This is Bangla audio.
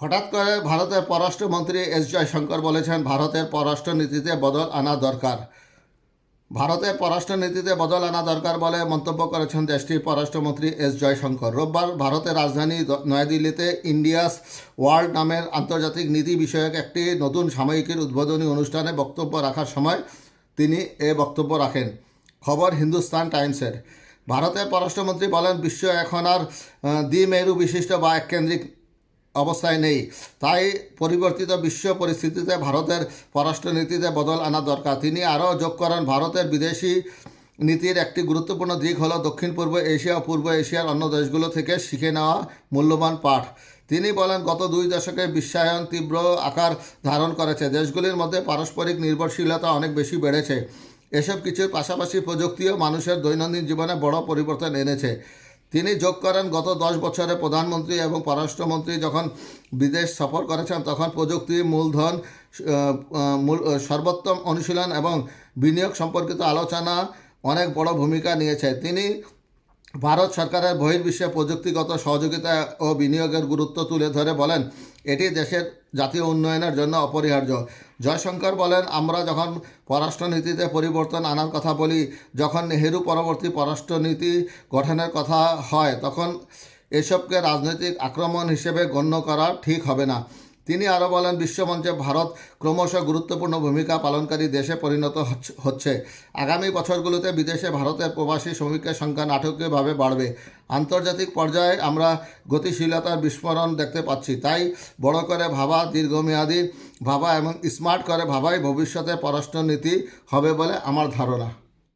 হঠাৎ করে ভারতের পররাষ্ট্রমন্ত্রী এস জয়শঙ্কর বলেছেন, ভারতের পররাষ্ট্রনীতিতে বদল আনা দরকার। ভারতের পররাষ্ট্রনীতিতে বদল আনা দরকার বলে মন্তব্য করেছেন দেশটির পররাষ্ট্রমন্ত্রী এস জয়শঙ্কর। রোববার ভারতের রাজধানী নয়াদিল্লিতে ইন্ডিয়াস ওয়ার্ল্ড নামের আন্তর্জাতিক নীতি বিষয়ক একটি নতুন সাময়িকীর উদ্বোধনী অনুষ্ঠানে বক্তব্য রাখার সময় তিনি এ বক্তব্য রাখেন। খবর হিন্দুস্তান টাইমসের। ভারতের পররাষ্ট্রমন্ত্রী বলেন, বিশ্ব এখন আর দ্বিমেরু বিশিষ্ট বা এককেন্দ্রিক অবস্থায় নেই। তাই পরিবর্তিত বিশ্ব পরিস্থিতিতে ভারতের পররাষ্ট্রনীতিতে বদল আনা দরকার। তিনি আরও যোগ করেন, ভারতের বিদেশি নীতির একটি গুরুত্বপূর্ণ দিক হলো দক্ষিণ পূর্ব এশিয়া ও পূর্ব এশিয়ার অন্য দেশগুলো থেকে শিখে নেওয়া মূল্যবান পাঠ। তিনি বলেন, গত দুই দশকে বিশ্বায়ন তীব্র আকার ধারণ করেছে। দেশগুলির মধ্যে পারস্পরিক নির্ভরশীলতা অনেক বেশি বেড়েছে। এসব কিছুর পাশাপাশি প্রযুক্তিও মানুষের দৈনন্দিন জীবনে বড় পরিবর্তন এনেছে। তিনি যোগ করেন গত দশ বছরে প্রধানমন্ত্রী এবং পররাষ্ট্রমন্ত্রী যখন বিদেশ সফর করেছেন, তখন প্রযুক্তি, মূলধন সর্বোত্তম অনুশীলন এবং বিনিয়োগ সম্পর্কিত আলোচনা অনেক বড় ভূমিকা নিয়েছে। তিনি ভারত সরকারের বহির্বিশ্বে প্রযুক্তিগত সহযোগিতা ও বিনিয়োগের গুরুত্ব তুলে ধরে বলেন, এটি দেশের জাতীয় উন্নয়নের জন্য অপরিহার্য। জয়শঙ্কর বলেন, আমরা যখন পররাষ্ট্রনীতিতে পরিবর্তন আনার কথা বলি, যখন নেহেরু পরবর্তী পররাষ্ট্রনীতি গঠনের কথা হয়, তখন এসবকে রাজনৈতিক আক্রমণ হিসেবে গণ্য করা ঠিক হবে না। তিনি আরও বলেন, বিশ্বমঞ্চে ভারত ক্রমশ গুরুত্বপূর্ণ ভূমিকা পালনকারী দেশে পরিণত হচ্ছ- আগামী বছরগুলোতে বিদেশে ভারতের প্রবাসী শ্রমিকের সংখ্যা নাটকীয়ভাবে বাড়বে। আন্তর্জাতিক পর্যায়ে আমরা গতিশীলতার বিস্ফোরণ দেখতে পাচ্ছি। তাই বড় করে ভাবা, দীর্ঘমেয়াদী ভাবা এবং স্মার্ট করে ভাবাই ভবিষ্যতে পররাষ্ট্রনীতি হবে বলে আমার ধারণা।